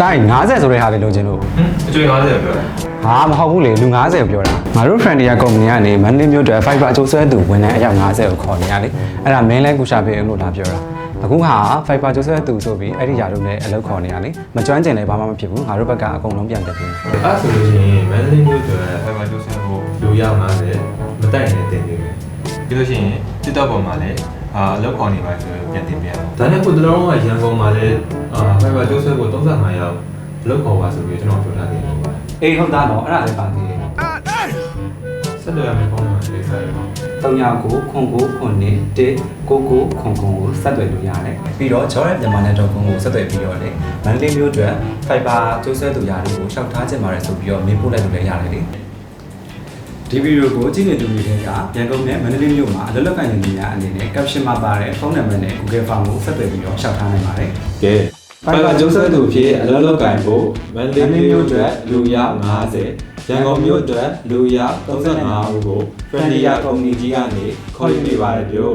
တိုင်း90ဆိုတဲ့ဟာလေးလိုချင်လို့ဟမ်အကျွေး90ပြောတယ်ဟာမဟုတ်ဘူးလေလူ90ကိုပြောတာငါတို့ Frontier Company ကနေမန္တလေးမြို့အတွက် Fiber အကျိုးဆွဲသူဝန်ထမ်းအယောက်90ကိုခေါ်နေရလေအဲ့ဒါမင်းလဲကူရှာပေးအောင်လို့လာပြောတာအခုဟာ Fiber အကျိုးဆွဲသူဆိုပြီးအဲ့ဒီຢာတို့နဲ့အလုပ်ခေါ်နေရလေမကျွမ်းကျင်လည်းဘာမှမဖြစ်ဘူးငါတို့ဘက်ကအကုန်လုံးပြန်တက်ပြီအဲ့ဆိုလို့ရှိရင်မန္တလေးမြို့အတွက်ဖိုင်ဘာကျိုးဆန်းဖို့လူရောက်90မတိုက်ရင်တင်ပေးမယ်ပြီးလို့ရှိရင်တစ်တော့ပေါ်မှာလည်း အာအလောက်ခေါ်နေပါဆိုရင်ပြန်တင်ပြန်ဒါနဲ့ကိုတလုံးကရန်ကုန်မှာလည်းအာဖိုင်ဘာကျိုးဆန်းဖို့35ရောက်အလောက်ခေါ်ပါဆိုပြီးကျွန်တော်ပြောထားတယ်ပေါ့အေးဟုတ်သားတော့အဲ့ဒါလည်းပါသေးတယ်ဆက်သွယ်ရမယ့်ပုံစံလေးစားရအောင်39ခွန်ကိုခွန်နေ1ကိုကိုခွန်ခွန်ကိုဆက်သွယ်လို့ရတယ်ပြီးတော့ Jordan မြန်မာ network ကိုဆက်သွယ်ပြီးတော့လေမန္တလေးမြို့အတွက် Fiber ကျိုးဆွဲသူຢာတွေကိုရှောက်ထားခြင်းပါတယ်ဆိုပြီးတော့မင်းပို့လိုက်လို့လည်းရတယ်လေ ဒီဗီဒီယိုကိုကြည့်နေသူတွေကရန်ကုန်နဲ့မန္တလေးမြို့မှာအလုပ်လုပ်ကိုင်နေသူများအနေနဲ့ caption မှာပါတဲ့ဖုန်းနံပါတ်နဲ့ Google Form ကိုဆက်သွယ်ပြီးတော့ရှောက်ထားနိုင်ပါတယ်ကဲဖိုင်ဘာကျိုးဆန်းသူဖြစ်အလောက်လောက်ကင်ဖို့မန္တလေးမြို့အတွက်လူရောက်90ရန်ကုန်မြို့အတွက်လူရောက်35ဦးကို Frontier Community ကနေခေါ်ယူနေပါတယ်ပြော